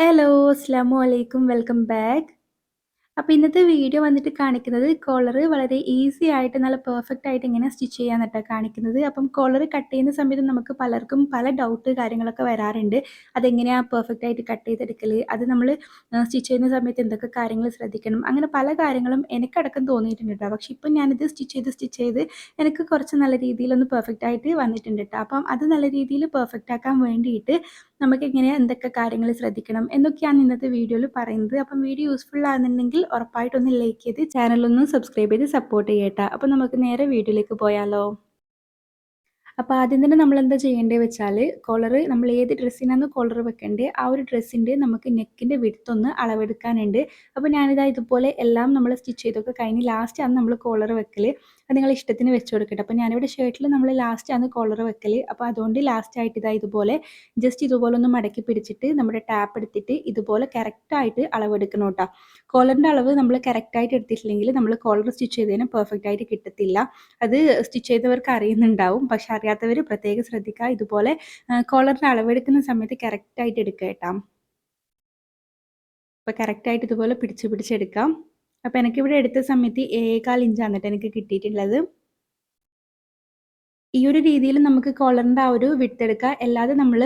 Hello അസ്സാം വലൈക്കും welcome back അപ്പോൾ ഇന്നത്തെ വീഡിയോ വന്നിട്ട് കാണിക്കുന്നത് കോളർ വളരെ ഈസി ആയിട്ട് നല്ല പെർഫെക്റ്റ് ആയിട്ട് ഇങ്ങനെ സ്റ്റിച്ച് ചെയ്യാന്നിട്ടാണ് കാണിക്കുന്നത്. അപ്പം കോളർ കട്ട് ചെയ്യുന്ന സമയത്ത് നമുക്ക് പലർക്കും പല ഡൗട്ട് കാര്യങ്ങളൊക്കെ വരാറുണ്ട്. അതെങ്ങനെയാണ് പെർഫെക്റ്റ് ആയിട്ട് കട്ട് ചെയ്തെടുക്കൽ അത് നമ്മൾ സ്റ്റിച്ച് ചെയ്യുന്ന സമയത്ത് എന്തൊക്കെ കാര്യങ്ങൾ ശ്രദ്ധിക്കണം? അങ്ങനെ പല കാര്യങ്ങളും എനിക്കടക്കം തോന്നിയിട്ടുണ്ട് കേട്ടോ. പക്ഷേ ഇപ്പം ഞാനിത് സ്റ്റിച്ച് ചെയ്ത് സ്റ്റിച്ച് ചെയ്ത് എനിക്ക് കുറച്ച് നല്ല രീതിയിലൊന്ന് പെർഫെക്റ്റ് ആയിട്ട് വന്നിട്ടുണ്ട് കേട്ടോ. അപ്പം അത് നല്ല രീതിയിൽ പെർഫെക്റ്റ് ആക്കാൻ വേണ്ടിയിട്ട് നമുക്ക് എങ്ങനെ എന്തൊക്കെ കാര്യങ്ങൾ ശ്രദ്ധിക്കണം എന്നൊക്കെയാണ് ഇന്നത്തെ വീഡിയോയിൽ പറയുന്നത്. അപ്പം വീഡിയോ യൂസ്ഫുൾ ആകുന്നുണ്ടെങ്കിൽ ഉറപ്പായിട്ടൊന്ന് ലൈക്ക് ചെയ്ത് ചാനലൊന്ന് സബ്സ്ക്രൈബ് ചെയ്ത് സപ്പോർട്ട് ചെയ്യട്ടെ. അപ്പം നമുക്ക് നേരെ വീഡിയോയിലേക്ക് പോയാലോ? അപ്പോൾ ആദ്യം തന്നെ നമ്മൾ എന്താ ചെയ്യേണ്ടത് വെച്ചാൽ കോളർ നമ്മൾ ഏത് ഡ്രസ്സിനാണ് കോളർ വെക്കേണ്ടത് ആ ഒരു ഡ്രസ്സിന്റെ നമുക്ക് നെക്കിന്റെ വിടുത്തൊന്ന് അളവെടുക്കാനുണ്ട്. അപ്പോൾ ഞാനിതാ ഇതുപോലെ എല്ലാം നമ്മൾ സ്റ്റിച്ച് ചെയ്തൊക്കെ കഴിഞ്ഞ് ലാസ്റ്റ് ആണ് നമ്മൾ കോളർ വെക്കൽ അത് നിങ്ങൾ ഇഷ്ടത്തിന് വെച്ച് കൊടുക്കട്ടെ. അപ്പോൾ ഞാനിവിടെ ഷർട്ടിൽ നമ്മൾ ലാസ്റ്റ് ആണ് കോളർ വെക്കൽ അപ്പോൾ അതുകൊണ്ട് ലാസ്റ്റ് ആയിട്ട് ഇതാ ഇതുപോലെ ജസ്റ്റ് ഇതുപോലെ ഒന്ന് മടക്കി പിടിച്ചിട്ട് നമ്മുടെ ടാപ്പ് എടുത്തിട്ട് ഇതുപോലെ കറക്റ്റായിട്ട് അളവെടുക്കണം കേട്ടോ. കോളറിന്റെ അളവ് നമ്മൾ കറക്റ്റായിട്ട് എടുത്തിട്ടില്ലെങ്കിൽ നമ്മൾ കോളർ സ്റ്റിച്ച് ചെയ്തതിന് പെർഫെക്റ്റ് ആയിട്ട് കിട്ടത്തില്ല. അത് സ്റ്റിച്ച് ചെയ്തവർക്ക് അറിയുന്നുണ്ടാവും. പക്ഷെ അറിയാത്തവർ പ്രത്യേകം ശ്രദ്ധിക്കുക. ഇതുപോലെ കോളറിന്റെ അളവെടുക്കുന്ന സമയത്ത് കറക്റ്റായിട്ട് എടുക്കുക കേട്ടോ. അപ്പോൾ കറക്റ്റായിട്ട് ഇതുപോലെ പിടിച്ച് പിടിച്ചെടുക്കാം അപ്പോൾ എനിക്കിവിടെ എടുത്ത സമയത്ത് ഏകാൽ ഇഞ്ചാണ് കേട്ടോ എനിക്ക് കിട്ടിയിട്ടുള്ളത്. ഈ ഒരു രീതിയിൽ നമുക്ക് കോളറിന്റെ ആ ഒരു വിട്ടെടുക്കുക അല്ലാതെ നമ്മൾ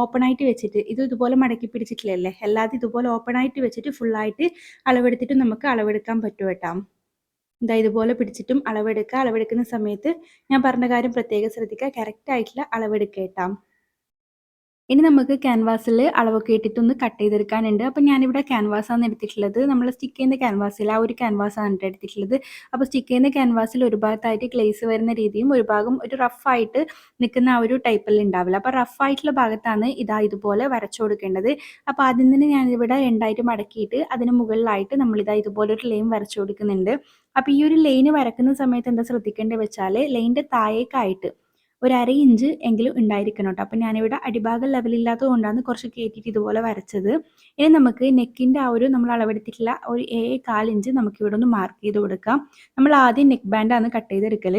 ഓപ്പൺ ആയിട്ട് വെച്ചിട്ട് ഇത് ഇതുപോലെ മടക്കി പിടിച്ചിട്ടില്ലല്ലേ? അല്ലാതെ ഇതുപോലെ ഓപ്പൺ ആയിട്ട് വെച്ചിട്ട് ഫുള്ളായിട്ട് അളവെടുത്തിട്ട് നമുക്ക് അളവെടുക്കാൻ പറ്റും കേട്ടോ. ഇതാ ഇതുപോലെ പിടിച്ചിട്ടും അളവെടുക്കുക അളവെടുക്കുന്ന സമയത്ത് ഞാൻ പറഞ്ഞ കാര്യം പ്രത്യേകം ശ്രദ്ധിക്കുക കറക്റ്റ് ആയിട്ടുള്ള അളവെടുക്കുക കേട്ടോ. ഇനി നമുക്ക് ക്യാൻവാസിൽ അളവൊക്കെ ഇട്ടിട്ടൊന്ന് കട്ട് ചെയ്തെടുക്കാനുണ്ട്. അപ്പം ഞാനിവിടെ ക്യാൻവാസാണ് എടുത്തിട്ടുള്ളത്. നമ്മൾ സ്റ്റിക്ക് ചെയ്യുന്ന ക്യാൻവാസിൽ ആ ഒരു ക്യാൻവാസാണ് എടുത്തിട്ടുള്ളത്. അപ്പോൾ സ്റ്റിക്ക് ചെയ്യുന്ന ക്യാൻവാസിൽ ഒരു ഭാഗത്തായിട്ട് ഗ്ലേസ് വരുന്ന രീതിയും ഒരു ഭാഗം ഒരു റഫായിട്ട് നിൽക്കുന്ന ആ ഒരു ടൈപ്പിൽ ഉണ്ടാവില്ല അപ്പോൾ റഫായിട്ടുള്ള ഭാഗത്താണ് ഇതാ ഇതുപോലെ വരച്ചു കൊടുക്കേണ്ടത്. അപ്പോൾ ആദ്യം തന്നെ ഞാനിവിടെ രണ്ടായിട്ട് മടക്കിയിട്ട് അതിന് മുകളിലായിട്ട് നമ്മളിതാ ഇതുപോലെ ഒരു ലൈൻ വരച്ചു കൊടുക്കുന്നുണ്ട്. അപ്പോൾ ഈ ഒരു ലൈന് വരക്കുന്ന സമയത്ത് എന്താ ശ്രദ്ധിക്കേണ്ടത് വെച്ചാൽ ലൈനിന്റെ താഴേക്കായിട്ട് ഒരു അര ഇഞ്ച് എങ്കിലും ഉണ്ടായിരിക്കണം കേട്ടോ അപ്പം ഞാനിവിടെ അടിഭാഗം ലെവലില്ലാത്തത് കൊണ്ടാണ് കുറച്ച് കയറ്റിയിട്ട് ഇതുപോലെ വരച്ചത്. ഇനി നമുക്ക് നെക്കിന്റെ ആ ഒരു നമ്മൾ അളവെടുത്തിട്ടുള്ള ഒരു ഏഴ് നമുക്ക് ഇവിടെ ഒന്ന് മാർക്ക് ചെയ്ത് കൊടുക്കാം. നമ്മൾ ആദ്യം നെക്ക് ബാൻഡാണ് കട്ട് ചെയ്തെടുക്കൽ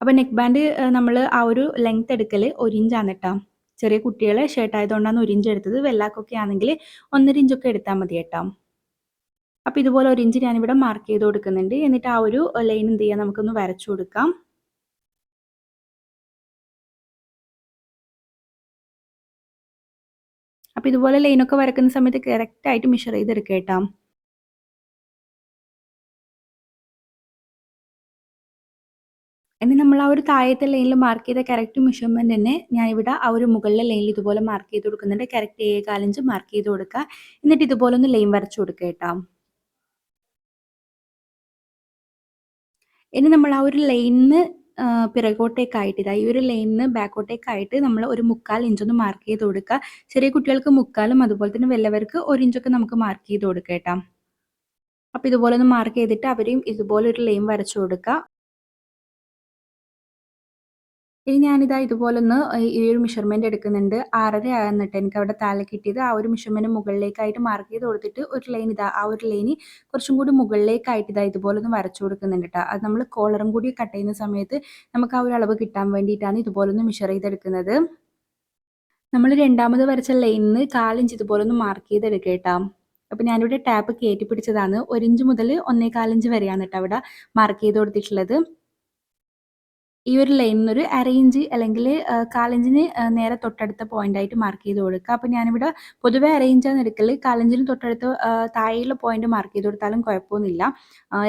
അപ്പോൾ നെക്ക് ബാൻഡ് നമ്മൾ ആ ഒരു ലെങ്ത് എടുക്കൽ ഒരു ഇഞ്ചാണ് കേട്ടോ ചെറിയ കുട്ടികളെ ഷർട്ട് ആയതുകൊണ്ടാണ് ഒരു ഇഞ്ച് എടുത്തത്. വെള്ളാക്കൊക്കെ ആണെങ്കിൽ ഒന്നര ഇഞ്ചൊക്കെ എടുത്താൽ മതി കേട്ടോ അപ്പോൾ ഇതുപോലെ ഒരു ഇഞ്ച് ഞാനിവിടെ മാർക്ക് ചെയ്ത് കൊടുക്കുന്നുണ്ട്. എന്നിട്ട് ആ ഒരു ലൈൻ എന്ത് ചെയ്യാം? നമുക്കൊന്ന് വരച്ചു കൊടുക്കാം. അപ്പോൾ ഇതുപോലെ ലൈനൊക്കെ വരക്കുന്ന സമയത്ത് കറക്റ്റായിട്ട് മെഷർ ചെയ്തെടുക്കുക കേട്ടോ. ഇനി നമ്മൾ ആ ഒരു താഴത്തെ ലൈനിൽ മാർക്ക് ചെയ്ത കറക്റ്റ് മെഷർമെന്റ് തന്നെ ഇവിടെ ആ ഒരു മുകളിലെ ലൈനിൽ ഇതുപോലെ മാർക്ക് ചെയ്ത് കൊടുക്കുന്നുണ്ട്. കറക്റ്റ് ഏഴ് കാലഞ്ച് മാർക്ക് ചെയ്ത് കൊടുക്കുക എന്നിട്ട് ഇതുപോലെ ഒന്ന് ലൈൻ വരച്ചു കൊടുക്കുക കേട്ടോ. ഇനി നമ്മൾ ആ ഒരു ലൈനിന് പിറകോട്ടേക്കായിട്ട് ഇതാ ഈ ഒരു നിന്ന് ബാക്കോട്ടേക്കായിട്ട് നമ്മൾ ഒരു മുക്കാൽ ഇഞ്ചൊന്ന് മാർക്ക് ചെയ്ത് കൊടുക്കുക. ചെറിയ കുട്ടികൾക്ക് മുക്കാലും അതുപോലെ തന്നെ വല്ലവർക്ക് ഒരു ഇഞ്ചൊക്കെ നമുക്ക് മാർക്ക് ചെയ്ത് കൊടുക്കാം കേട്ടോ. അപ്പോൾ ഇതുപോലെ ഒന്ന് മാർക്ക് ചെയ്തിട്ട് അവരെയും ഇതുപോലെ ഒരു ലൈൻ വരച്ചു കൊടുക്കുക. ഇനി ഞാനിതാ ഇതുപോലെ ഒന്ന് ഈ ഒരു മെഷർമെന്റ് എടുക്കുന്നുണ്ട്. ആറര ആകുന്നിട്ട് എനിക്ക് അവിടെ താഴെ കിട്ടിയത്. ആ ഒരു മെഷർമെന്റ് മുകളിലേക്കായിട്ട് മാർക്ക് ചെയ്ത് കൊടുത്തിട്ട് ഒരു ലൈൻ ഇതാ ആ ഒരു ലൈന് കുറച്ചും കൂടി മുകളിലേക്കായിട്ട് ഇതാ ഇതുപോലെ ഒന്ന് വരച്ചു കൊടുക്കുന്നുണ്ട് കേട്ടോ അത് നമ്മൾ കോളറും കൂടി കട്ട് ചെയ്യുന്ന സമയത്ത് നമുക്ക് ആ ഒരു അളവ് കിട്ടാൻ വേണ്ടിയിട്ടാണ് ഇതുപോലെ ഒന്ന് മെഷർ ചെയ്തെടുക്കുന്നത്. നമ്മൾ രണ്ടാമത് വരച്ച ലൈനിന്ന് കാലിഞ്ച് ഇതുപോലെ ഒന്ന് മാർക്ക് ചെയ്തെടുക്കുക കേട്ടോ അപ്പോൾ ഞാനിവിടെ ടാപ്പ് കയറ്റി പിടിച്ചതാണ്. ഒരു ഇഞ്ച് മുതൽ ഒന്നേ കാലിഞ്ച് വരെയാണ് കേട്ടോ അവിടെ മാർക്ക് ചെയ്ത് കൊടുത്തിട്ടുള്ളത്. ഈ ഒരു ലൈനിൽ ഒരു അരയിഞ്ച് അല്ലെങ്കിൽ കാലഞ്ചിന് നേരെ തൊട്ടടുത്ത പോയിന്റ് ആയിട്ട് മാർക്ക് ചെയ്ത് കൊടുക്കുക. അപ്പോൾ ഞാനിവിടെ പൊതുവേ അരയിഞ്ചാണ് എടുക്കൽ കാലഞ്ചിന് തൊട്ടടുത്ത് താഴെയുള്ള പോയിന്റ് മാർക്ക് ചെയ്ത് കൊടുത്താലും കുഴപ്പമൊന്നുമില്ല.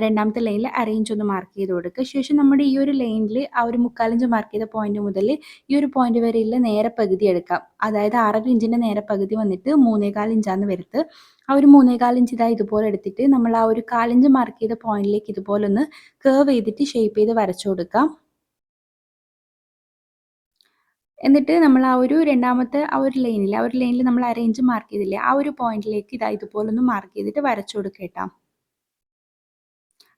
രണ്ടാമത്തെ ലൈനിൽ അരയിഞ്ച് ഒന്ന് മാർക്ക് ചെയ്ത് കൊടുക്കുക ശേഷം നമ്മുടെ ഈ ഒരു ലൈനിൽ ആ ഒരു മുക്കാലഞ്ച് മാർക്ക് ചെയ്ത പോയിന്റ് മുതൽ ഈ ഒരു പോയിന്റ് വരെയുള്ള നേരെ പകുതി എടുക്കാം. അതായത് ആറര ഇഞ്ചിന്റെ നേരെ പകുതി വന്നിട്ട് മൂന്നേകാൽ ഇഞ്ചാന്ന് വരുത്ത്. ആ ഒരു മൂന്നേകാൽ ഇഞ്ച് ഇതാ ഇതുപോലെ എടുത്തിട്ട് നമ്മൾ ആ ഒരു കാലിഞ്ച് മാർക്ക് ചെയ്ത പോയിന്റിലേക്ക് ഇതുപോലെ ഒന്ന് കേർവ് ചെയ്തിട്ട് ഷേപ്പ് ചെയ്ത് വരച്ചു കൊടുക്കാം. എന്നിട്ട് നമ്മൾ ആ ഒരു രണ്ടാമത്തെ ആ ഒരു ലൈനിൽ ആ ഒരു ലൈനിൽ നമ്മൾ അറേഞ്ച് മാർക്ക് ചെയ്തില്ലേ ആ ഒരു പോയിന്റിലേക്ക് ഇതാ ഇതുപോലെ ഒന്ന് മാർക്ക് ചെയ്തിട്ട് വരച്ചു കൊടുക്കേട്ടാ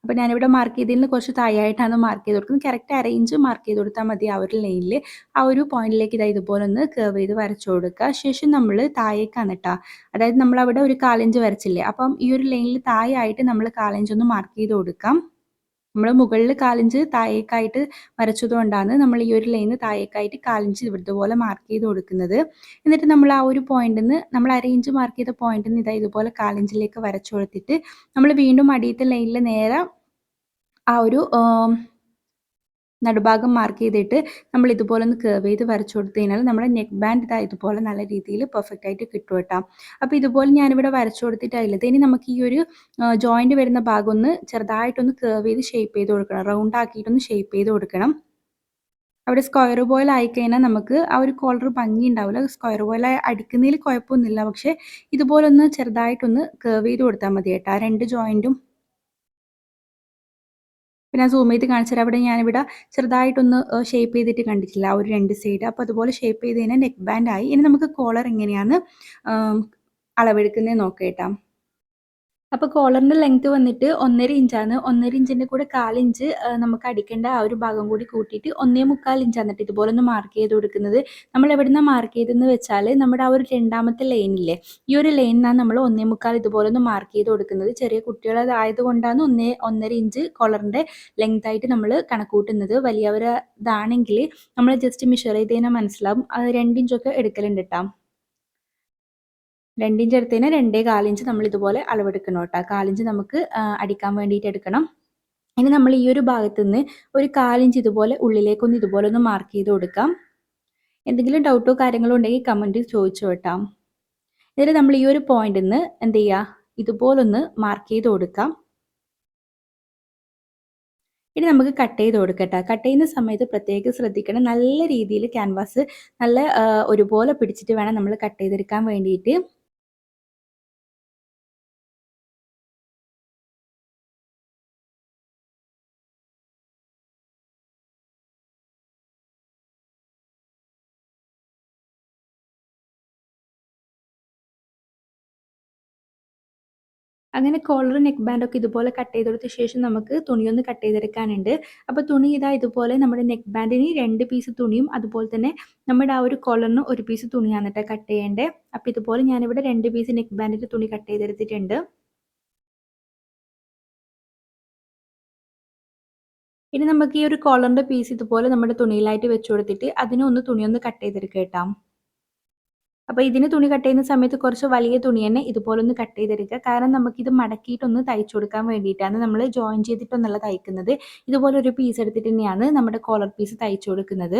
അപ്പോൾ ഞാനിവിടെ മാർക്ക് ചെയ്തതിന് കുറച്ച് തായായിട്ടാണ് മാർക്ക് ചെയ്ത് കൊടുക്കുന്നത്. കറക്റ്റ് അറേഞ്ച് മാർക്ക് ചെയ്ത് കൊടുത്താൽ മതി ആ ഒരു ലൈനിൽ ആ ഒരു പോയിന്റിലേക്ക് ഇതാ ഇതുപോലെ ഒന്ന് കേർവ് ചെയ്ത് വരച്ചു കൊടുക്കുക ശേഷം നമ്മൾ താഴേക്കാണ് കേട്ടോ. അതായത് നമ്മൾ അവിടെ ഒരു കാലഞ്ച് വരച്ചില്ലേ അപ്പം ഈ ഒരു ലൈനിൽ താഴെയായിട്ട് നമ്മൾ കാലഞ്ച് ഒന്ന് മാർക്ക് ചെയ്ത് കൊടുക്കാം. നമ്മൾ മുകളിൽ കാലിഞ്ച് താഴേക്കായിട്ട് വരച്ചതുകൊണ്ടാണ് നമ്മൾ ഈ ഒരു ലൈന് താഴേക്കായിട്ട് കാലിഞ്ച് ഇതുപോലെ മാർക്ക് ചെയ്ത് കൊടുക്കുന്നത്. എന്നിട്ട് നമ്മൾ ആ ഒരു പോയിന്റിൽ നിന്ന് നമ്മൾ അരയിഞ്ച് മാർക്ക് ചെയ്ത പോയിന്റിൽ നിന്ന് ഇതാ ഇതുപോലെ കാലിഞ്ചിലേക്ക് വരച്ചു കൊടുത്തിട്ട് നമ്മൾ വീണ്ടും അടിയത്തെ ലൈനിൽ നേരെ ആ ഒരു നടുഭാഗം മാർക്ക് ചെയ്തിട്ട് നമ്മൾ ഇതുപോലെ ഒന്ന് കേർവ് ചെയ്ത് വരച്ചു കൊടുത്തു കഴിഞ്ഞാൽ നമ്മുടെ നെക്ക് ബാൻഡ് ഇതാ ഇതുപോലെ നല്ല രീതിയിൽ പെർഫെക്റ്റ് ആയിട്ട് കിട്ടും കേട്ടോ. അപ്പോൾ ഇതുപോലെ ഞാനിവിടെ വരച്ചു കൊടുത്തിട്ടായില്ലത് ഇനി നമുക്ക് ഈ ഒരു ജോയിന്റ് വരുന്ന ഭാഗം ഒന്ന് ചെറുതായിട്ടൊന്ന് കേർവ് ചെയ്ത് ഷേപ്പ് ചെയ്ത് കൊടുക്കണം. റൗണ്ട് ആക്കിയിട്ടൊന്ന് ഷേപ്പ് ചെയ്ത് കൊടുക്കണം. അവിടെ സ്ക്വയർ ബോയിൽ ആയിക്കഴിഞ്ഞാൽ നമുക്ക് ആ ഒരു കോളർ ഭംഗി ഉണ്ടാവില്ല. സ്ക്വയർ ബോയിൽ അടിക്കുന്നതിൽ കുഴപ്പമൊന്നുമില്ല. പക്ഷേ ഇതുപോലൊന്ന് ചെറുതായിട്ടൊന്ന് കേർവ് ചെയ്ത് കൊടുത്താൽ മതി കേട്ടോ. ആ രണ്ട് ജോയിന്റും പിന്നെ സൂം ചെയ്ത് കാണിച്ചാൽ അവിടെ ഞാനിവിടെ ചെറുതായിട്ടൊന്ന് ഷേപ്പ് ചെയ്തിട്ട് കണ്ടിട്ടില്ല. ഒരു രണ്ട് സൈഡ് അപ്പോൾ അതുപോലെ ഷേപ്പ് ചെയ്ത് കഴിഞ്ഞാൽ നെക്ക് ബാൻഡായി ഇനി നമുക്ക് കോളർ എങ്ങനെയാണ് അളവെടുക്കുന്നത് നോക്കാം അപ്പോൾ കോളറിന്റെ ലെങ്ത് വന്നിട്ട് ഒന്നര ഇഞ്ചാണ് ഒന്നര ഇഞ്ചിന്റെ കൂടെ കാലിഞ്ച് നമുക്ക് അടിക്കേണ്ട ആ ഒരു ഭാഗം കൂടി കൂട്ടിയിട്ട് ഒന്നേ മുക്കാൽ ഇഞ്ചാണ് എന്നിട്ട് ഇതുപോലെ ഒന്ന് മാർക്ക് ചെയ്ത് കൊടുക്കുന്നത്. നമ്മൾ എവിടുന്ന മാർക്ക് ചെയ്തെന്ന് വെച്ചാൽ നമ്മുടെ ആ ഒരു രണ്ടാമത്തെ ലൈനില്ലേ ഈ ഒരു ലൈനിനാണ് നമ്മൾ ഒന്നേ മുക്കാൽ ഇതുപോലെ ഒന്ന് മാർക്ക് ചെയ്ത് കൊടുക്കുന്നത്. ചെറിയ കുട്ടികളതായതുകൊണ്ടാണ് ഒന്നേ ഒന്നര ഇഞ്ച് കോളറിന്റെ ലെങ്ത് ആയിട്ട് നമ്മൾ കണക്കൂട്ടുന്നത്. വലിയവരതാണെങ്കിൽ നമ്മൾ ജസ്റ്റ് മെഷർ ചെയ്ത് കഴിഞ്ഞാൽ മനസ്സിലാവും. അത് രണ്ടിഞ്ചൊക്കെ എടുക്കലുണ്ട് കേട്ടോ രണ്ടിഞ്ച് എടുത്തതിന് രണ്ടേ കാലിഞ്ച് നമ്മൾ ഇതുപോലെ അളവെടുക്കണം കേട്ടോ. കാലിഞ്ച് നമുക്ക് അടിക്കാൻ വേണ്ടിയിട്ട് എടുക്കണം. ഇനി നമ്മൾ ഈ ഒരു ഭാഗത്ത് നിന്ന് ഒരു കാലിഞ്ച് ഇതുപോലെ ഉള്ളിലേക്കൊന്ന് ഇതുപോലെ ഒന്ന് മാർക്ക് ചെയ്ത് കൊടുക്കാം. എന്തെങ്കിലും ഡൗട്ടോ കാര്യങ്ങളോ ഉണ്ടെങ്കിൽ കമന്റ് ചോദിച്ചു കേട്ടാം. ഇതിൽ നമ്മൾ ഈ ഒരു പോയിന്റിൽ നിന്ന് എന്ത് ചെയ്യുക ഇതുപോലൊന്ന് മാർക്ക് ചെയ്ത് കൊടുക്കാം. ഇനി നമുക്ക് കട്ട് ചെയ്ത് കൊടുക്കട്ടെ കട്ട്. ചെയ്യുന്ന സമയത്ത് പ്രത്യേകം ശ്രദ്ധിക്കണം. നല്ല രീതിയിൽ ക്യാൻവാസ് നല്ല ഒരുപോലെ പിടിച്ചിട്ട് വേണം നമ്മൾ കട്ട് ചെയ്തെടുക്കാൻ വേണ്ടിയിട്ട്. അങ്ങനെ കോളർ നെക്ക് ബാൻഡൊക്കെ ഇതുപോലെ കട്ട് ചെയ്തെടുത്ത ശേഷം നമുക്ക് തുണിയൊന്ന് കട്ട് ചെയ്തെടുക്കാനുണ്ട്. അപ്പോൾ തുണി ഇതാ ഇതുപോലെ നമ്മുടെ നെക്ക് ബാൻഡിന് രണ്ട് പീസ് തുണിയും അതുപോലെ തന്നെ നമ്മുടെ ആ ഒരു കോളറിന് ഒരു പീസ് തുണിയാണ് കേട്ടോ കട്ട് ചെയ്യേണ്ടത് അപ്പോൾ ഇതുപോലെ ഞാനിവിടെ രണ്ട് പീസ് നെക്ക് ബാൻഡിന്റെ തുണി കട്ട് ചെയ്തെടുത്തിട്ടുണ്ട്. ഇനി നമുക്ക് ഈ ഒരു കോളറിന്റെ പീസ് ഇതുപോലെ നമ്മുടെ തുണിയിലായിട്ട് വെച്ച് കൊടുത്തിട്ട് അതിനൊന്ന് തുണിയൊന്ന് കട്ട് ചെയ്തെടുക്കാം കേട്ടോ. അപ്പോൾ ഇതിന് തുണി കട്ട് ചെയ്യുന്ന സമയത്ത് കുറച്ച് വലിയ തുണി തന്നെ ഇതുപോലെ ഒന്ന് കട്ട് ചെയ്തെടുക്കുക കാരണം നമുക്കിത് മടക്കിയിട്ടൊന്ന് തയ്ച്ചു കൊടുക്കാൻ വേണ്ടിയിട്ടാണ് നമ്മൾ ജോയിൻ ചെയ്തിട്ടൊന്നുള്ള തയ്ക്കുന്നത്. ഇതുപോലെ ഒരു പീസ് എടുത്തിട്ട് തന്നെയാണ് നമ്മുടെ കോളർ പീസ് തയ്ച്ചു കൊടുക്കുന്നത്.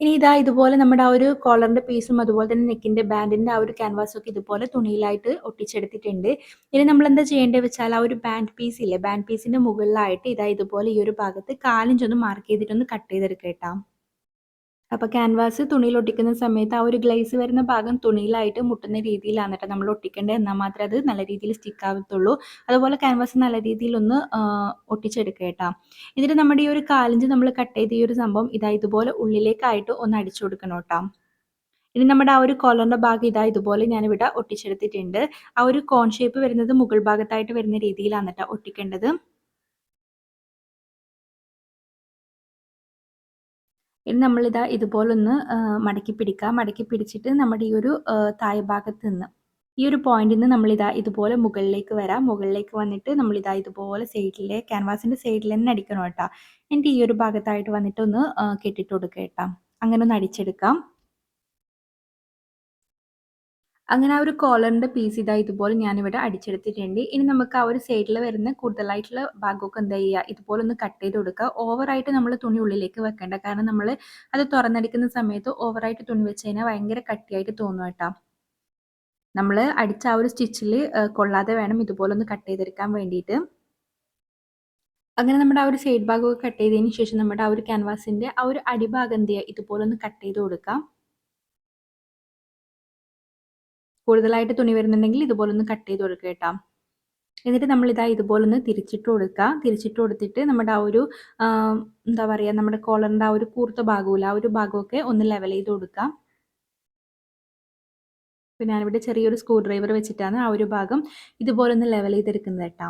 ഇനി ഇതാ ഇതുപോലെ നമ്മുടെ ആ ഒരു കോളറിന്റെ പീസും അതുപോലെ തന്നെ നെക്കിന്റെ ബാൻഡിന്റെ ആ ഒരു ക്യാൻവാസും ഒക്കെ ഇതുപോലെ തുണിയിലായിട്ട് ഒട്ടിച്ചെടുത്തിട്ടുണ്ട്. ഇനി നമ്മൾ എന്താ ചെയ്യേണ്ടത് വെച്ചാൽ ആ ഒരു ബാൻഡ് പീസ് ഇല്ലേ? ബാൻഡ് പീസിന്റെ മുകളിലായിട്ട് ഇതാ ഇതുപോലെ ഈ ഒരു ഭാഗത്ത് കാലിഞ്ചൊന്ന് മാർക്ക് ചെയ്തിട്ടൊന്ന് കട്ട് ചെയ്തെടുക്കാം അപ്പോൾ ക്യാൻവാസ് തുണിയിൽ ഒട്ടിക്കുന്ന സമയത്ത് ആ ഒരു ഗ്ലേസ് വരുന്ന ഭാഗം തുണിയിലായിട്ട് മുട്ടുന്ന രീതിയിലാണ് കേട്ടോ നമ്മൾ ഒട്ടിക്കേണ്ടത്. എന്നാൽ മാത്രമേ അത് നല്ല രീതിയിൽ സ്റ്റിക്ക് ആവത്തുള്ളൂ. അതുപോലെ ക്യാൻവാസ് നല്ല രീതിയിൽ ഒന്ന് ഒട്ടിച്ചെടുക്കുക കേട്ടോ. ഇതിന് നമ്മുടെ ഈ ഒരു കാലിഞ്ച് നമ്മൾ കട്ട് ചെയ്ത ഈ ഒരു സംഭവം ഇതാ ഇതുപോലെ ഉള്ളിലേക്കായിട്ട് ഒന്ന് അടിച്ചു കൊടുക്കണം കേട്ടോ. ഇനി നമ്മുടെ ആ ഒരു കോളറിന്റെ ഭാഗം ഇതാ ഇതുപോലെ ഞാൻ ഇവിടെ ഒട്ടിച്ചെടുത്തിട്ടുണ്ട്. ആ ഒരു കോൺ ഷേപ്പ് വരുന്നത് മുകൾ ഭാഗത്തായിട്ട് വരുന്ന രീതിയിലാണ് കേട്ടോ ഒട്ടിക്കേണ്ടത്. ഇനി നമ്മളിതാ ഇതുപോലൊന്ന് മടക്കി പിടിക്കാം. മടക്കി പിടിച്ചിട്ട് നമ്മുടെ ഈ ഒരു തായ് ഭാഗത്ത് നിന്ന് ഈ ഒരു പോയിന്റിൽ നിന്ന് നമ്മളിതാ ഇതുപോലെ മുകളിലേക്ക് വരാം. മുകളിലേക്ക് വന്നിട്ട് നമ്മളിതാ ഇതുപോലെ സൈഡിലെ ക്യാൻവാസിന്റെ സൈഡിൽ തന്നെ അടിക്കണം കേട്ടോ. എന്നിട്ട് ഈ ഒരു ഭാഗത്തായിട്ട് വന്നിട്ട് ഒന്ന് കെട്ടിട്ട് കൊടുക്കുക കേട്ടോ. അങ്ങനെ ഒന്ന് അടിച്ചെടുക്കാം. അങ്ങനെ ആ ഒരു കോളറിന്റെ പീസ് ഇതാ ഇതുപോലെ ഞാനിവിടെ അടിച്ചെടുത്തിട്ടുണ്ട്. ഇനി നമുക്ക് ആ ഒരു സൈഡിൽ വരുന്ന കൂടുതലായിട്ടുള്ള ഭാഗമൊക്കെ എന്താ ചെയ്യുക? ഇതുപോലെ ഒന്ന് കട്ട് ചെയ്ത് കൊടുക്കുക. ഓവറായിട്ട് നമ്മൾ തുണി ഉള്ളിലേക്ക് വെക്കേണ്ട. കാരണം നമ്മൾ അത് തുറന്നടിക്കുന്ന സമയത്ത് ഓവറായിട്ട് തുണി വെച്ച് കഴിഞ്ഞാൽ ഭയങ്കര കട്ടിയായിട്ട് തോന്നും കേട്ടോ. നമ്മൾ അടിച്ച ആ ഒരു സ്റ്റിച്ചിൽ കൊള്ളാതെ വേണം ഇതുപോലെ ഒന്ന് കട്ട് ചെയ്തെടുക്കാൻ വേണ്ടിയിട്ട്. അങ്ങനെ നമ്മുടെ ആ ഒരു സൈഡ് ഭാഗമൊക്കെ കട്ട് ചെയ്തതിന് ശേഷം നമ്മുടെ ആ ഒരു ക്യാൻവാസിന്റെ ആ ഒരു അടിഭാഗം എന്ത് ചെയ്യുക? ഇതുപോലെ ഒന്ന് കട്ട് ചെയ്ത് കൊടുക്കാം കൂടുതലായിട്ട് തുണി വരുന്നുണ്ടെങ്കിൽ ഇതുപോലെ ഒന്ന് കട്ട് ചെയ്ത് കൊടുക്കുക കേട്ടോ. എന്നിട്ട് നമ്മൾ ഇതാ ഇതുപോലെ ഒന്ന് തിരിച്ചിട്ട് കൊടുക്കുക തിരിച്ചിട്ട് കൊടുത്തിട്ട് നമ്മുടെ ആ ഒരു എന്താ പറയുക നമ്മുടെ കോളറിന്റെ ആ ഒരു കൂർത്ത ഭാഗമില്ല ആ ഒരു ഭാഗമൊക്കെ ഒന്ന് ലെവൽ ചെയ്ത് കൊടുക്കാം. പിന്നെ ഞാനിവിടെ ചെറിയൊരു സ്ക്രൂ ഡ്രൈവർ വെച്ചിട്ടാണ് ആ ഒരു ഭാഗം ഇതുപോലെ ഒന്ന് ലെവൽ ചെയ്തെടുക്കുന്നത് കേട്ടോ.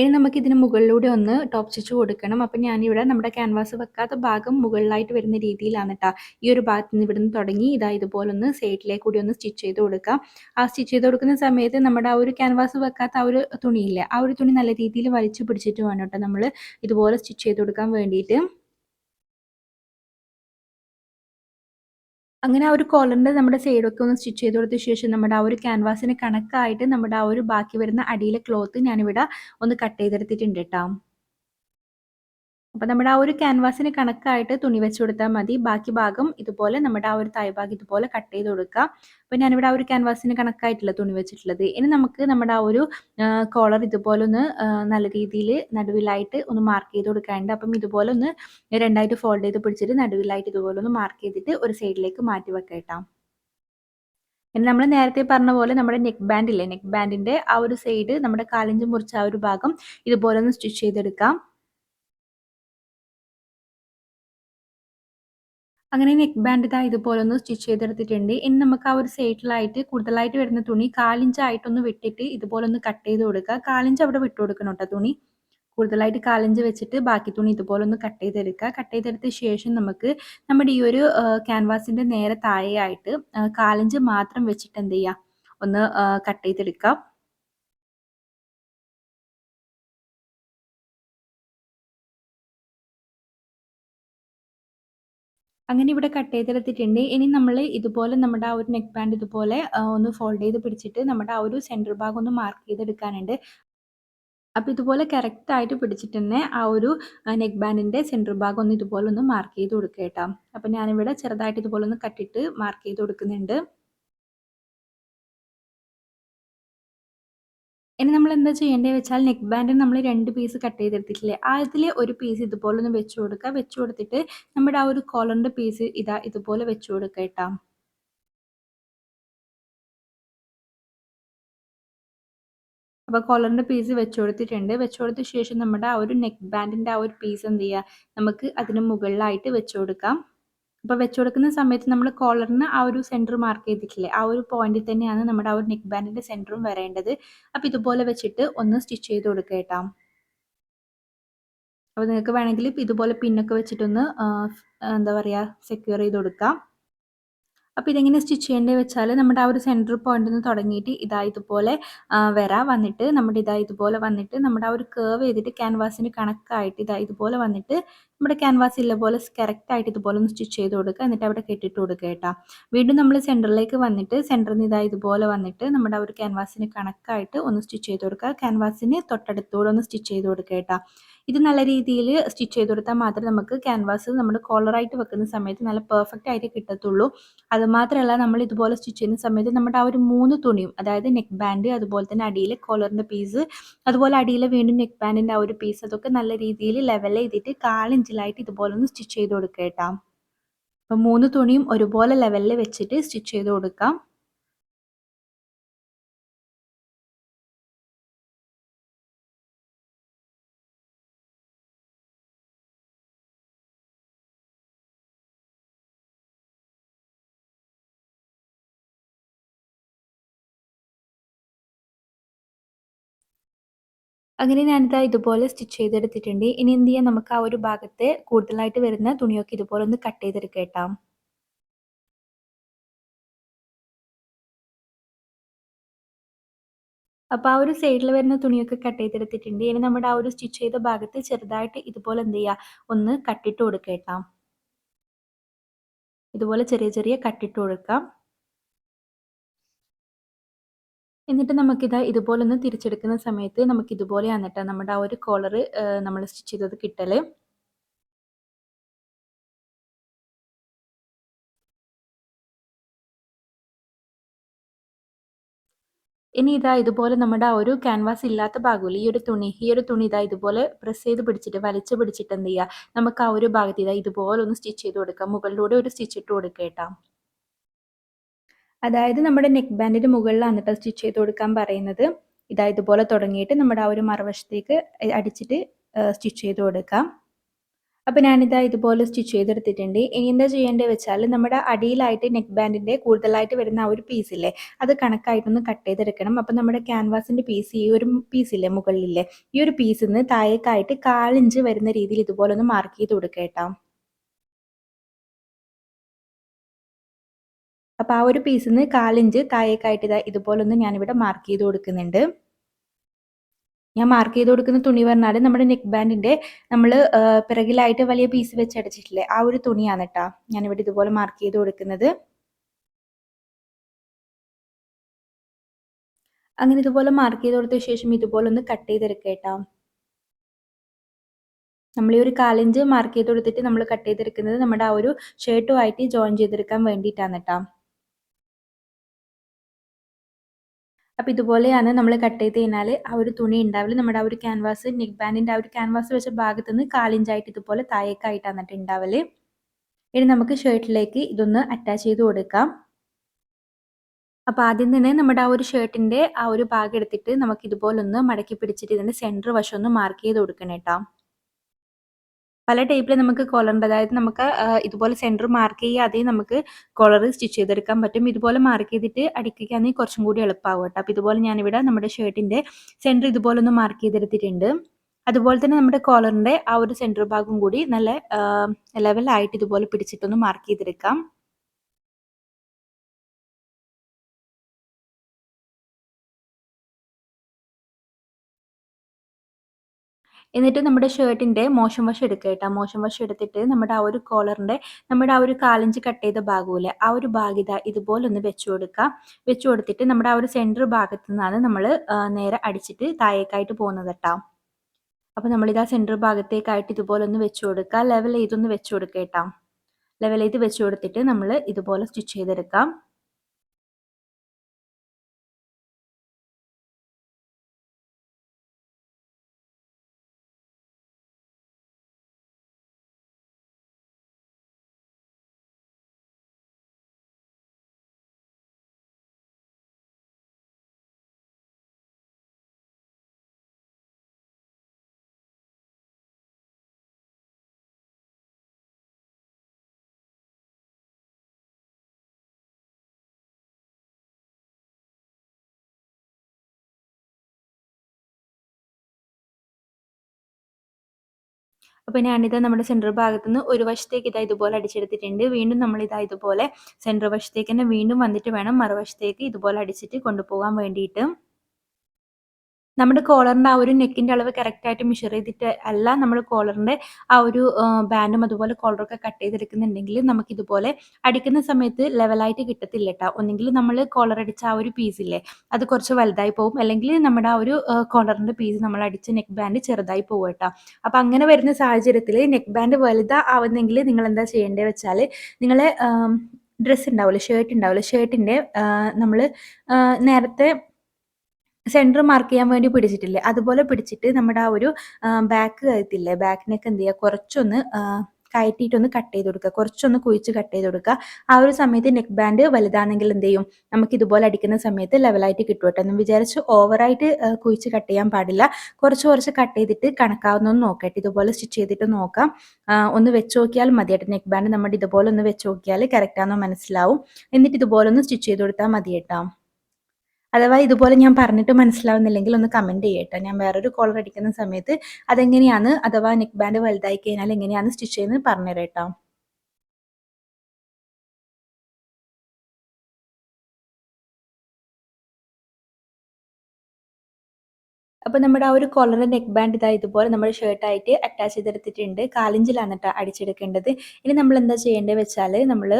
ഇനി നമുക്ക് ഇതിന് മുകളിലൂടെ ഒന്ന് ടോപ്പ് സ്റ്റിച്ച് കൊടുക്കണം. അപ്പം ഞാനിവിടെ നമ്മുടെ ക്യാൻവാസ് വെക്കാത്ത ഭാഗം മുകളിലായിട്ട് വരുന്ന രീതിയിലാണ് കേട്ടോ ഈ ഒരു ഭാഗത്ത് നിന്ന് ഇവിടുന്ന് തുടങ്ങി ഇതാ ഇതുപോലെ ഒന്ന് സൈഡിലേക്ക് കൂടി ഒന്ന് സ്റ്റിച്ച് ചെയ്ത് കൊടുക്കാം. ആ സ്റ്റിച്ച് ചെയ്ത് കൊടുക്കുന്ന സമയത്ത് നമ്മുടെ ആ ഒരു ക്യാൻവാസ് വെക്കാത്ത ആ ഒരു തുണിയില്ലേ ആ ഒരു തുണി നല്ല രീതിയിൽ വലിച്ചു പിടിച്ചിട്ട് വേണം കേട്ടോ നമ്മൾ ഇതുപോലെ സ്റ്റിച്ച് ചെയ്ത് കൊടുക്കാൻ വേണ്ടിയിട്ട്. അങ്ങനെ ആ ഒരു കോളറിന്റെ നമ്മുടെ സൈഡൊക്കെ ഒന്ന് സ്റ്റിച്ച് ചെയ്ത് കൊടുത്ത ശേഷം നമ്മുടെ ആ ഒരു ക്യാൻവാസിന് കണക്കായിട്ട് നമ്മുടെ ആ ഒരു ബാക്കി വരുന്ന അടിയിലെ ക്ലോത്ത് ഞാനിവിടെ ഒന്ന് കട്ട് ചെയ്തെടുത്തിട്ടുണ്ട് കേട്ടോ അപ്പോൾ നമ്മുടെ ആ ഒരു ക്യാൻവാസിന് കണക്കായിട്ട് തുണി വെച്ച് കൊടുത്താൽ മതി. ബാക്കി ഭാഗം ഇതുപോലെ നമ്മുടെ ആ ഒരു തായ് ഭാഗം ഇതുപോലെ കട്ട് ചെയ്ത് കൊടുക്കുക അപ്പോൾ ഞാനിവിടെ ആ ഒരു ക്യാൻവാസിന് കണക്കായിട്ടുള്ള തുണി വെച്ചിട്ടുള്ളത്. ഇനി നമുക്ക് നമ്മുടെ ആ ഒരു കോളർ ഇതുപോലെ ഒന്ന് നല്ല രീതിയിൽ നടുവിലായിട്ട് ഒന്ന് മാർക്ക് ചെയ്ത് കൊടുക്കാനുണ്ട്. അപ്പം ഇതുപോലെ ഒന്ന് രണ്ടായിട്ട് ഫോൾഡ് ചെയ്ത് പിടിച്ചിട്ട് നടുവിലായിട്ട് ഇതുപോലെ ഒന്ന് മാർക്ക് ചെയ്തിട്ട് ഒരു സൈഡിലേക്ക് മാറ്റി വെക്കാം ഇനി നമ്മൾ നേരത്തെ പറഞ്ഞ പോലെ നമ്മുടെ നെക്ക് ബാൻഡ് ഇല്ലേ? നെക്ക് ബാൻഡിന്റെ ആ ഒരു സൈഡ് നമ്മുടെ കാലഞ്ച് മുറിച്ച ആ ഒരു ഭാഗം ഇതുപോലെ ഒന്ന് സ്റ്റിച്ച് ചെയ്തെടുക്കാം. അങ്ങനെ നെക്ക് ബാൻഡ് ഇതാ ഇതുപോലെ ഒന്ന് സ്റ്റിച്ച് ചെയ്തെടുത്തിട്ടുണ്ട്. ഇനി നമുക്ക് ആ ഒരു സൈഡിലായിട്ട് കൂടുതലായിട്ട് വരുന്ന തുണി കാലിഞ്ചായിട്ടൊന്ന് വിട്ടിട്ട് ഇതുപോലെ ഒന്ന് കട്ട് ചെയ്ത് കൊടുക്കുക. കാലിഞ്ച് അവിടെ വിട്ടു കൊടുക്കണം കേട്ടോ തുണി. കൂടുതലായിട്ട് കാലഞ്ച് വെച്ചിട്ട് ബാക്കി തുണി ഇതുപോലെ ഒന്ന് കട്ട് ചെയ്തെടുക്കുക. കട്ട് ചെയ്തെടുത്ത ശേഷം നമുക്ക് നമ്മുടെ ഈ ഒരു ക്യാൻവാസിന്റെ നേരെ താഴെയായിട്ട് കാലഞ്ച് മാത്രം വെച്ചിട്ട് എന്ത് ചെയ്യുക ഒന്ന് കട്ട് ചെയ്തെടുക്കാം. അങ്ങനെ ഇവിടെ കട്ട് ചെയ്തെടുത്തിട്ടുണ്ട്. ഇനി നമ്മൾ ഇതുപോലെ നമ്മുടെ ആ ഒരു നെക്ക് ബാൻഡ് ഇതുപോലെ ഒന്ന് ഫോൾഡ് ചെയ്ത് പിടിച്ചിട്ട് നമ്മുടെ ആ ഒരു സെന്റർ ഭാഗം ഒന്ന് മാർക്ക് ചെയ്തെടുക്കാനുണ്ട്. അപ്പോൾ ഇതുപോലെ കറക്റ്റ് ആയിട്ട് പിടിച്ചിട്ട് തന്നെ ആ ഒരു നെക്ക് ബാൻഡിന്റെ സെന്റർ ഭാഗം ഒന്ന് ഇതുപോലെ ഒന്ന് മാർക്ക് ചെയ്ത് കൊടുക്കുക കേട്ടോ. അപ്പോൾ ഞാനിവിടെ ചെറുതായിട്ട് ഇതുപോലെ ഒന്ന് കട്ടിട്ട് മാർക്ക് ചെയ്ത് കൊടുക്കുന്നുണ്ട്. ഇനി നമ്മൾ എന്താ ചെയ്യേണ്ടത് വെച്ചാൽ നെക്ക് ബാൻഡിന് നമ്മൾ രണ്ട് പീസ് കട്ട് ചെയ്തെടുത്തിട്ടില്ലേ? അതിൽ ഒരു പീസ് ഇതുപോലെ ഒന്ന് വെച്ച് കൊടുക്കുക. വെച്ച് കൊടുത്തിട്ട് നമ്മുടെ ആ ഒരു കോളറിന്റെ പീസ് ഇതാ ഇതുപോലെ വെച്ച് കൊടുക്കുക കേട്ടോ. അപ്പോൾ കോളറിന്റെ പീസ് വെച്ച് കൊടുത്തിട്ടുണ്ട്. വെച്ച് കൊടുത്ത ശേഷം നമ്മുടെ ആ ഒരു നെക്ക് ബാൻഡിന്റെ ആ ഒരു പീസ് എന്ത് ചെയ്യുക? നമുക്ക് അതിന് മുകളിലായിട്ട് വെച്ച് കൊടുക്കാം. അപ്പോൾ വെച്ച് കൊടുക്കുന്ന സമയത്ത് നമ്മൾ കോളറിന് ആ ഒരു സെന്റർ മാർക്ക് ചെയ്തിട്ടില്ലേ? ആ ഒരു പോയിന്റിൽ തന്നെയാണ് നമ്മുടെ ആ ഒരു നെക്ക് ബാൻഡിന്റെ സെന്ററും വരേണ്ടത്. അപ്പോൾ ഇതുപോലെ വെച്ചിട്ട് ഒന്ന് സ്റ്റിച്ച് ചെയ്ത് കൊടുക്കുക കേട്ടോ. അപ്പോൾ നിങ്ങൾക്ക് വേണമെങ്കിൽ ഇതുപോലെ പിന്നൊക്കെ വെച്ചിട്ടൊന്ന് എന്താ പറയുക സെക്യൂർ ചെയ്ത് കൊടുക്കാം. അപ്പോൾ ഇതെങ്ങനെ സ്റ്റിച്ച് ചെയ്യേണ്ടത് വെച്ചാൽ നമ്മുടെ ആ ഒരു സെന്റർ പോയിന്റിൽ നിന്ന് തുടങ്ങിയിട്ട് ഇതാ ഇതുപോലെ വരാ വന്നിട്ട് നമ്മുടെ ഇതാ ഇതുപോലെ വന്നിട്ട് നമ്മുടെ ആ ഒരു കേവ് ചെയ്തിട്ട് ക്യാൻവാസിന് കണക്കായിട്ട് ഇതാ ഇതുപോലെ വന്നിട്ട് നമ്മുടെ ക്യാൻവാസ് ഇല്ല പോലെ കറക്റ്റായിട്ട് ഇതുപോലെ ഒന്ന് സ്റ്റിച്ച് ചെയ്ത് കൊടുക്കുക എന്നിട്ട് അവിടെ കെട്ടിട്ട് കൊടുക്കുക കേട്ടോ. വീണ്ടും നമ്മൾ സെന്ററിലേക്ക് വന്നിട്ട് സെന്ററിൽ നിന്ന് ഇതാ ഇതുപോലെ വന്നിട്ട് നമ്മുടെ ആ ഒരു ക്യാൻവാസിന് കണക്കായിട്ട് ഒന്ന് സ്റ്റിച്ച് ചെയ്ത് കൊടുക്കുക ക്യാൻവാസിന് തൊട്ടടുത്തൂടെ ഒന്ന് സ്റ്റിച്ച് ചെയ്ത് കൊടുക്കുക കേട്ടോ. ഇത് നല്ല രീതിയിൽ സ്റ്റിച്ച് ചെയ്ത് കൊടുത്താൽ മാത്രമേ നമുക്ക് ക്യാൻവാസ് നമ്മൾ കോളറായിട്ട് വെക്കുന്ന സമയത്ത് നല്ല പെർഫെക്റ്റ് ആയിട്ട് കിട്ടത്തുള്ളൂ. അതുമാത്രമല്ല നമ്മൾ ഇതുപോലെ സ്റ്റിച്ച് ചെയ്യുന്ന സമയത്ത് നമ്മുടെ ആ ഒരു മൂന്ന് തുണിയും അതായത് നെക്ക് ബാൻഡ് അതുപോലെ തന്നെ അടിയിലെ കോളറിന്റെ പീസ് അതുപോലെ അടിയിൽ വീണ്ടും നെക്ക് ബാൻഡിന്റെ ആ ഒരു പീസ് അതൊക്കെ നല്ല രീതിയിൽ ലെവൽ ചെയ്തിട്ട് കാലിഞ്ചിലായിട്ട് ഇതുപോലെ ഒന്ന് സ്റ്റിച്ച് ചെയ്ത് കൊടുക്കുക കേട്ടോ. അപ്പം മൂന്ന് തുണിയും ഒരുപോലെ ലെവലിൽ വെച്ചിട്ട് സ്റ്റിച്ച് ചെയ്ത് കൊടുക്കാം. അങ്ങനെ ഞാനിതാ ഇതുപോലെ സ്റ്റിച്ച് ചെയ്തെടുത്തിട്ടുണ്ട്. ഇനി എന്ത് ചെയ്യാം? നമുക്ക് ആ ഒരു ഭാഗത്തെ കൂടുതലായിട്ട് വരുന്ന തുണിയൊക്കെ ഇതുപോലെ ഒന്ന് കട്ട് ചെയ്തെടുക്കാം അപ്പോൾ ആ ഒരു സൈഡിൽ വരുന്ന തുണിയൊക്കെ കട്ട് ചെയ്തെടുത്തിട്ടുണ്ട്. ഇനി നമ്മുടെ ആ ഒരു സ്റ്റിച്ച് ചെയ്ത ഭാഗത്ത് ചെറുതായിട്ട് ഇതുപോലെ എന്ത് ചെയ്യുക ഒന്ന് കട്ടിട്ട് കൊടുക്കേട്ടാം ഇതുപോലെ ചെറിയ ചെറിയ കട്ടിട്ട് കൊടുക്കാം. എന്നിട്ട് നമുക്കിത് ഇതുപോലെ ഒന്ന് തിരിച്ചെടുക്കുന്ന സമയത്ത് നമുക്ക് ഇതുപോലെയാണ് കേട്ടോ നമ്മുടെ ആ ഒരു കോളർ നമ്മൾ സ്റ്റിച്ച് ചെയ്തത് കിട്ടൽ. ഇനി ഇതാ ഇതുപോലെ നമ്മുടെ ആ ഒരു ക്യാൻവാസ് ഇല്ലാത്ത ഭാഗമില്ല ഈ ഒരു തുണി ഈ ഒരു തുണി ഇതാ ഇതുപോലെ പ്രസ് ചെയ്ത് പിടിച്ചിട്ട് വലിച്ചു പിടിച്ചിട്ട് എന്ത് ചെയ്യുക നമുക്ക് ആ ഒരു ഭാഗത്ത് ഇതാ ഇതുപോലെ ഒന്ന് സ്റ്റിച്ച് ചെയ്ത് കൊടുക്കാം. മുകളിലൂടെ ഒരു സ്റ്റിച്ച് ഇട്ട് കൊടുക്കുക കേട്ടോ. അതായത് നമ്മുടെ നെക്ക് ബാൻഡിന്റെ മുകളിലാണ് കേട്ടോ സ്റ്റിച്ച് ചെയ്ത് കൊടുക്കാൻ പറയുന്നത്. ഇതാ ഇതുപോലെ തുടങ്ങിയിട്ട് നമ്മുടെ ആ ഒരു മറുവശത്തേക്ക് അടിച്ചിട്ട് സ്റ്റിച്ച് ചെയ്ത് കൊടുക്കാം. അപ്പോൾ ഞാനിതാ ഇതുപോലെ സ്റ്റിച്ച് ചെയ്തെടുത്തിട്ടുണ്ട്. ഇനി എന്താ ചെയ്യേണ്ടത് വെച്ചാൽ നമ്മുടെ അടിയിലായിട്ട് നെക്ക് ബാൻഡിന്റെ കൂടുതലായിട്ട് വരുന്ന ആ ഒരു പീസില്ലേ അത് കണക്കായിട്ടൊന്ന് കട്ട് ചെയ്തെടുക്കണം. അപ്പം നമ്മുടെ ക്യാൻവാസിന്റെ പീസ് ഈ ഒരു പീസില്ലേ മുകളിലില്ലേ ഈ ഒരു പീസിൽ നിന്ന് താഴേക്കായിട്ട് കാലിഞ്ച് വരുന്ന രീതിയിൽ ഇതുപോലെ ഒന്ന് മാർക്ക് ചെയ്ത് കൊടുക്കുക കേട്ടോ. അപ്പോൾ ആ ഒരു പീസിൽ നിന്ന് കാലിഞ്ച് താഴേക്കായിട്ട് ഇതാ ഇതുപോലൊന്ന് ഞാനിവിടെ മാർക്ക് ചെയ്ത് കൊടുക്കുന്നുണ്ട്. ഞാൻ മാർക്ക് ചെയ്ത് കൊടുക്കുന്ന തുണി പറഞ്ഞാൽ നമ്മുടെ നെക്ക് ബാൻഡിന്റെ നമ്മൾ പിറകിലായിട്ട് വലിയ പീസ് വെച്ച് അടച്ചിട്ടില്ലേ ആ ഒരു തുണിയാണ് കേട്ടോ ഞാനിവിടെ ഇതുപോലെ മാർക്ക് ചെയ്ത് കൊടുക്കുന്നത്. അങ്ങനെ ഇതുപോലെ മാർക്ക് ചെയ്ത് കൊടുത്ത ശേഷം ഇതുപോലെ ഒന്ന് കട്ട് ചെയ്തെടുക്കുക കേട്ടോ നമ്മൾ ഈ ഒരു കാലിഞ്ച് മാർക്ക് ചെയ്ത് കൊടുത്തിട്ട് നമ്മൾ കട്ട് ചെയ്തെടുക്കുന്നത് നമ്മുടെ ആ ഒരു ഷർട്ടുമായിട്ട് ജോയിൻ ചെയ്തെടുക്കാൻ വേണ്ടിയിട്ടാണ് കേട്ടോ അപ്പോൾ ഇതുപോലെയാണ് നമ്മൾ കട്ട് ചെയ്ത് കഴിഞ്ഞാൽ ആ ഒരു തുണി ഉണ്ടാവില്ല നമ്മുടെ ആ ഒരു ക്യാൻവാസ് നെക്ക് ബാൻഡിന്റെ ആ ഒരു ക്യാൻവാസ് വെച്ച ഭാഗത്ത് നിന്ന് കാലിഞ്ചായിട്ട് ഇതുപോലെ താഴേക്കായിട്ടാണ് എന്നിട്ട് ഉണ്ടാവൽ. ഇനി നമുക്ക് ഷർട്ടിലേക്ക് ഇതൊന്ന് അറ്റാച്ച് ചെയ്ത് കൊടുക്കാം. അപ്പോൾ ആദ്യം തന്നെ നമ്മുടെ ആ ഒരു ഷർട്ടിന്റെ ആ ഒരു ഭാഗം എടുത്തിട്ട് നമുക്ക് ഇതുപോലൊന്ന് മടക്കി പിടിച്ചിട്ട് ഇതിന്റെ സെന്റർ വശം ഒന്ന് മാർക്ക് ചെയ്ത് കൊടുക്കണം കേട്ടോ. പല ടൈപ്പിൽ നമുക്ക് കോളറുണ്ട് അതായത് നമുക്ക് ഇതുപോലെ സെന്റർ മാർക്ക് ചെയ്യാതെ നമുക്ക് കോളർ സ്റ്റിച്ച് ചെയ്തെടുക്കാൻ പറ്റും. ഇതുപോലെ മാർക്ക് ചെയ്തിട്ട് അടിക്കുകയാണെങ്കിൽ കുറച്ചും കൂടി എളുപ്പമാവും കേട്ടോ. അപ്പോൾ ഇതുപോലെ ഞാനിവിടെ നമ്മുടെ ഷർട്ടിന്റെ സെന്റർ ഇതുപോലെ ഒന്ന് മാർക്ക് ചെയ്തെടുത്തിട്ടുണ്ട്. അതുപോലെ തന്നെ നമ്മുടെ കോളറിന്റെ ആ ഒരു സെന്റർ ഭാഗം കൂടി നല്ല ലെവലായിട്ട് ഇതുപോലെ പിടിച്ചിട്ടൊന്ന് മാർക്ക് ചെയ്തെടുക്കാം. എന്നിട്ട് നമ്മുടെ ഷർട്ടിന്റെ മോശം വശം എടുക്കുക കേട്ടോ. മോശം വശം എടുത്തിട്ട് നമ്മുടെ ആ ഒരു കോളറിന്റെ നമ്മുടെ ആ ഒരു കാലഞ്ച് കട്ട് ചെയ്ത ഭാഗമില്ലേ ആ ഒരു ഭാഗിത ഇതുപോലെ ഒന്ന് വെച്ചു കൊടുക്കുക. വെച്ചു കൊടുത്തിട്ട് നമ്മുടെ ആ ഒരു സെന്റർ ഭാഗത്തു നിന്നാണ് നമ്മൾ നേരെ അടിച്ചിട്ട് താഴേക്കായിട്ട് പോകുന്നത് കേട്ടോ. അപ്പോൾ ആ സെന്റർ ഭാഗത്തേക്കായിട്ട് ഇതുപോലെ ഒന്ന് വെച്ചു കൊടുക്കുക. ലെവൽ ചെയ്തൊന്ന് വെച്ചു കൊടുക്കുക കേട്ടോ. ലെവൽ ചെയ്ത് വെച്ചു കൊടുത്തിട്ട് നമ്മൾ ഇതുപോലെ സ്റ്റിച്ച് ചെയ്തെടുക്കാം. അപ്പോൾ ഞാനിത് നമ്മുടെ സെന്റർ ഭാഗത്ത് നിന്ന് ഒരു വശത്തേക്ക് ഇതാ ഇതുപോലെ അടിച്ചെടുത്തിട്ടുണ്ട്. വീണ്ടും നമ്മൾ ഇതാ ഇതുപോലെ സെന്റർ വശത്തേക്ക് തന്നെ വീണ്ടും വന്നിട്ട് വേണം മറുവശത്തേക്ക് ഇതുപോലെ അടിച്ചിട്ട് കൊണ്ടുപോകാൻ വേണ്ടിയിട്ട്. നമ്മുടെ കോളറിന്റെ ആ ഒരു നെക്കിന്റെ അളവ് കറക്റ്റായിട്ട് മെഷർ ചെയ്തിട്ട് അല്ല നമ്മൾ കോളറിന്റെ ആ ഒരു ബാൻഡും അതുപോലെ കോളറൊക്കെ കട്ട് ചെയ്തെടുക്കുന്നുണ്ടെങ്കിൽ നമുക്കിതുപോലെ അടിക്കുന്ന സമയത്ത് ലെവലായിട്ട് കിട്ടത്തില്ല കേട്ടോ ഒന്നെങ്കിൽ നമ്മൾ കോളർ അടിച്ച ആ ഒരു പീസ് ഇല്ലേ അത് കുറച്ച് വലുതായി പോകും അല്ലെങ്കിൽ നമ്മുടെ ആ ഒരു കോളറിന്റെ പീസ് നമ്മൾ അടിച്ച നെക്ക് ബാൻഡ് ചെറുതായി പോകും കേട്ടോ അപ്പോൾ അങ്ങനെ വരുന്ന സാഹചര്യത്തിൽ നെക്ക് ബാൻഡ് വലുതാവുന്നെങ്കിൽ നിങ്ങൾ എന്താ ചെയ്യേണ്ടത് വെച്ചാൽ നിങ്ങൾ ഡ്രസ്സ് ഉണ്ടാവില്ല ഷർട്ട് ഉണ്ടാവില്ല ഷർട്ടിന്റെ നമ്മൾ നേരത്തെ സെന്റർ മാർക്ക് ചെയ്യാൻ വേണ്ടി പിടിച്ചിട്ടില്ലേ? അതുപോലെ പിടിച്ചിട്ട് നമ്മുടെ ആ ഒരു ബാക്ക് കഴുത്തില്ലേ? ബാക്കിനൊക്കെ എന്ത് ചെയ്യുക? കുറച്ചൊന്ന് കയറ്റിയിട്ടൊന്ന് കട്ട് ചെയ്ത് കൊടുക്കുക. കുറച്ചൊന്ന് കുഴിച്ച് കട്ട് ചെയ്ത് കൊടുക്കുക. ആ ഒരു സമയത്ത് നെക്ക് ബാൻഡ് വലുതാണെങ്കിൽ എന്ത് ചെയ്യും? നമുക്ക് ഇതുപോലെ അടിക്കുന്ന സമയത്ത് ലെവലായിട്ട് കിട്ടും എന്ന് വിചാരിച്ച് ഓവറായിട്ട് കുഴിച്ച് കട്ട് ചെയ്യാൻ പാടില്ല. കുറച്ച് കുറച്ച് കട്ട് ചെയ്തിട്ട് കണക്കാവുന്നൊന്ന് നോക്കട്ടെ. ഇതുപോലെ സ്റ്റിച്ച് ചെയ്തിട്ട് നോക്കാം. ഒന്ന് വെച്ച് നോക്കിയാൽ മതിയായിട്ട് നെക്ക് ബാൻഡ് നമ്മുടെ ഇതുപോലെ ഒന്ന് വെച്ച് നോക്കിയാൽ കറക്റ്റാണെന്ന് മനസ്സിലാവും. എന്നിട്ട് ഇതുപോലെ ഒന്ന് സ്റ്റിച്ച് ചെയ്ത് കൊടുത്താൽ മതി കേട്ടോ. അഥവാ ഇതുപോലെ ഞാൻ പറഞ്ഞിട്ട് മനസ്സിലാവുന്നില്ലെങ്കിൽ ഒന്ന് കമന്റ് ചെയ്യട്ടെ. ഞാൻ വേറൊരു കോളർ അടിക്കുന്ന സമയത്ത് അതെങ്ങനെയാണ്? അഥവാ നെക്ക് ബാൻഡ് വലുതായി കഴിഞ്ഞാൽ എങ്ങനെയാണ് സ്റ്റിച്ച് ചെയ്യുന്നത് പറഞ്ഞുതരാം അപ്പോൾ നമ്മുടെ ആ ഒരു കോളർ നെക്ക് ബാൻഡ് ഇതാ ഇതുപോലെ നമ്മൾ ഷർട്ടായിട്ട് അറ്റാച്ച് ചെയ്തെടുത്തിട്ടുണ്ട്. കാലിഞ്ചിലാണ് കേട്ടോ അടിച്ചെടുക്കേണ്ടത്. ഇനി നമ്മൾ എന്താ ചെയ്യേണ്ടത് വെച്ചാൽ നമ്മൾ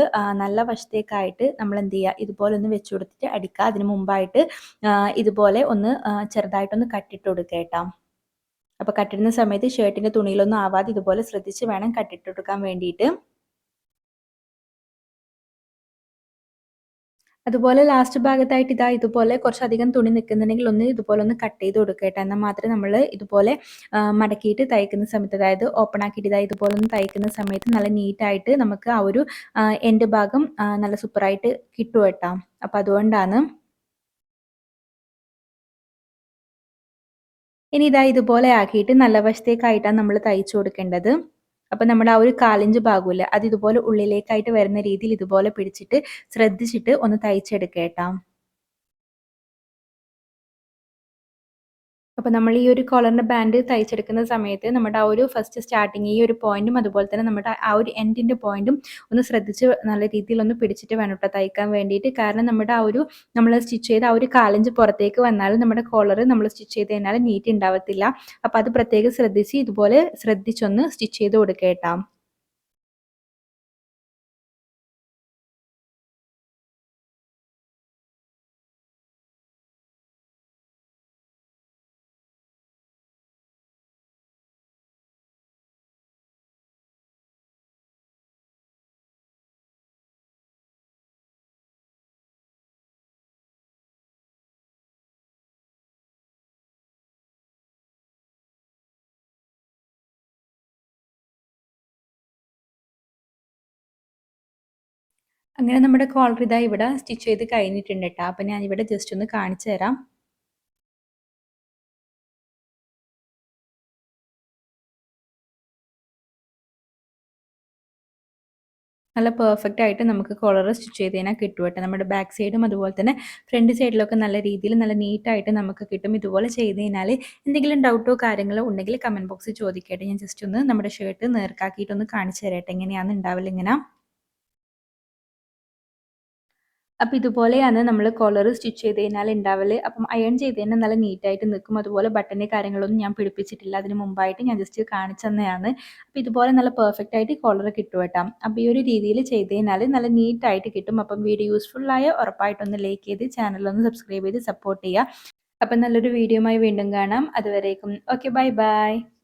നല്ല വശത്തേക്കായിട്ട് നമ്മൾ എന്ത് ചെയ്യുക ഇതുപോലെ ഒന്ന് വെച്ചു കൊടുത്തിട്ട് അടിക്കുക അതിന് മുമ്പായിട്ട് ഇതുപോലെ ഒന്ന് ചെറുതായിട്ടൊന്ന് കട്ടിട്ട് കൊടുക്കുക കേട്ടോ അപ്പോൾ കട്ടിടുന്ന സമയത്ത് ഷർട്ടിന്റെ തുണിയിലൊന്നും ആവാതെ ഇതുപോലെ ശ്രദ്ധിച്ച് വേണം കട്ടിട്ട് കൊടുക്കാൻ വേണ്ടിയിട്ട്. അതുപോലെ ലാസ്റ്റ് ഭാഗത്തായിട്ട് ഇതാ ഇതുപോലെ കുറച്ചധികം തുണി നിൽക്കുന്നുണ്ടെങ്കിൽ ഒന്ന് ഇതുപോലെ ഒന്ന് കട്ട് ചെയ്ത് കൊടുക്കട്ടെ എന്നാൽ മാത്രമേ നമ്മൾ ഇതുപോലെ മടക്കിയിട്ട് തയ്ക്കുന്ന സമയത്ത് അതായത് ഓപ്പൺ ആക്കിയിട്ട് ഇതാ ഇതുപോലെ ഒന്ന് തയ്ക്കുന്ന സമയത്ത് നല്ല നീറ്റായിട്ട് നമുക്ക് ആ ഒരു എൻഡ് ഭാഗം നല്ല സൂപ്പറായിട്ട് കിട്ടും കേട്ടോ. അപ്പം അതുകൊണ്ടാണ്. ഇനി ഇതാ ഇതുപോലെ ആക്കിയിട്ട് നല്ല വശത്തേക്കായിട്ടാണ് നമ്മൾ തയ്ച്ചു കൊടുക്കേണ്ടത്. അപ്പോൾ നമ്മുടെ ആ ഒരു കാലിഞ്ച് ഭാഗമില്ല അത് ഇതുപോലെ ഉള്ളിലേക്കായിട്ട് വരുന്ന രീതിയിൽ ഇതുപോലെ പിടിച്ചിട്ട് ശ്രദ്ധിച്ചിട്ട് ഒന്ന് തയ്ച്ചെടുക്കേട്ടാ അപ്പോൾ നമ്മൾ ഈ ഒരു കോളറിന്റെ ബാൻഡ് തയ്ച്ചെടുക്കുന്ന സമയത്ത് നമ്മുടെ ആ ഒരു ഫസ്റ്റ് സ്റ്റാർട്ടിങ് ഈ ഒരു പോയിന്റും അതുപോലെ തന്നെ നമ്മുടെ ആ ഒരു എൻഡിന്റെ പോയിന്റും ഒന്ന് ശ്രദ്ധിച്ച് നല്ല രീതിയിൽ ഒന്ന് പിടിച്ചിട്ട് വേണം കേട്ടോ തയ്ക്കാൻ വേണ്ടിയിട്ട്. കാരണം നമ്മുടെ ആ ഒരു നമ്മൾ സ്റ്റിച്ച് ചെയ്ത് ആ ഒരു കാലഞ്ച് പുറത്തേക്ക് വന്നാലും നമ്മുടെ കോളർ നമ്മൾ സ്റ്റിച്ച് ചെയ്ത് കഴിഞ്ഞാൽ നീറ്റ് ഉണ്ടാവത്തില്ല. അപ്പോൾ അത് പ്രത്യേകം ശ്രദ്ധിച്ച് ഇതുപോലെ ശ്രദ്ധിച്ചൊന്ന് സ്റ്റിച്ച് ചെയ്ത് കൊടുക്കേട്ടാം അങ്ങനെ നമ്മുടെ കോളർ ഇതാ ഇവിടെ സ്റ്റിച്ച് ചെയ്ത് കഴിഞ്ഞിട്ടുണ്ട് കേട്ടോ അപ്പം ഞാൻ ഇവിടെ ജസ്റ്റ് ഒന്ന് കാണിച്ചു തരാം. നല്ല പെർഫെക്റ്റ് ആയിട്ട് നമുക്ക് കോളർ സ്റ്റിച്ച് ചെയ്ത് കഴിഞ്ഞാൽ കിട്ടും കേട്ടോ. നമ്മുടെ ബാക്ക് സൈഡും അതുപോലെ തന്നെ ഫ്രണ്ട് സൈഡിലൊക്കെ നല്ല രീതിയിൽ നല്ല നീറ്റായിട്ട് നമുക്ക് കിട്ടും. ഇതുപോലെ ചെയ്ത് കഴിഞ്ഞാൽ എന്തെങ്കിലും ഡൗട്ടോ കാര്യങ്ങളോ ഉണ്ടെങ്കിൽ കമന്റ് ബോക്സിൽ ചോദിക്കട്ടെ. ഞാൻ ജസ്റ്റ് ഒന്ന് നമ്മുടെ ഷർട്ട് നേർക്കാക്കിയിട്ടൊന്ന് കാണിച്ചു തരട്ടെ എങ്ങനെയാണ് ഉണ്ടാവില്ല ഇങ്ങനെ. അപ്പോൾ ഇതുപോലെയാണ് നമ്മൾ കോളർ സ്റ്റിച്ച് ചെയ്ത് കഴിഞ്ഞാൽ ഉണ്ടാവൽ അപ്പം അയൺ ചെയ്ത് കഴിഞ്ഞാൽ നല്ല നീറ്റായിട്ട് നിൽക്കും അതുപോലെ ബട്ടന്റെ കാര്യങ്ങളൊന്നും ഞാൻ പിടിപ്പിച്ചിട്ടില്ല. അതിന് മുമ്പായിട്ട് ഞാൻ ജസ്റ്റ് കാണിച്ചു തന്നെയാണ്. അപ്പോൾ ഇതുപോലെ നല്ല പെർഫെക്റ്റ് ആയിട്ട് കോളർ കിട്ടും കേട്ടോ. അപ്പോൾ ഈ ഒരു രീതിയിൽ ചെയ്ത് കഴിഞ്ഞാൽ നല്ല നീറ്റായിട്ട് കിട്ടും. അപ്പം വീഡിയോ യൂസ്ഫുള്ളായ ഉറപ്പായിട്ടൊന്ന് ലൈക്ക് ചെയ്ത് ചാനലൊന്ന് സബ്സ്ക്രൈബ് ചെയ്ത് സപ്പോർട്ട് ചെയ്യുക അപ്പം നല്ലൊരു വീഡിയോയുമായി വീണ്ടും കാണാം. അതുവരേക്കും. Okay bye bye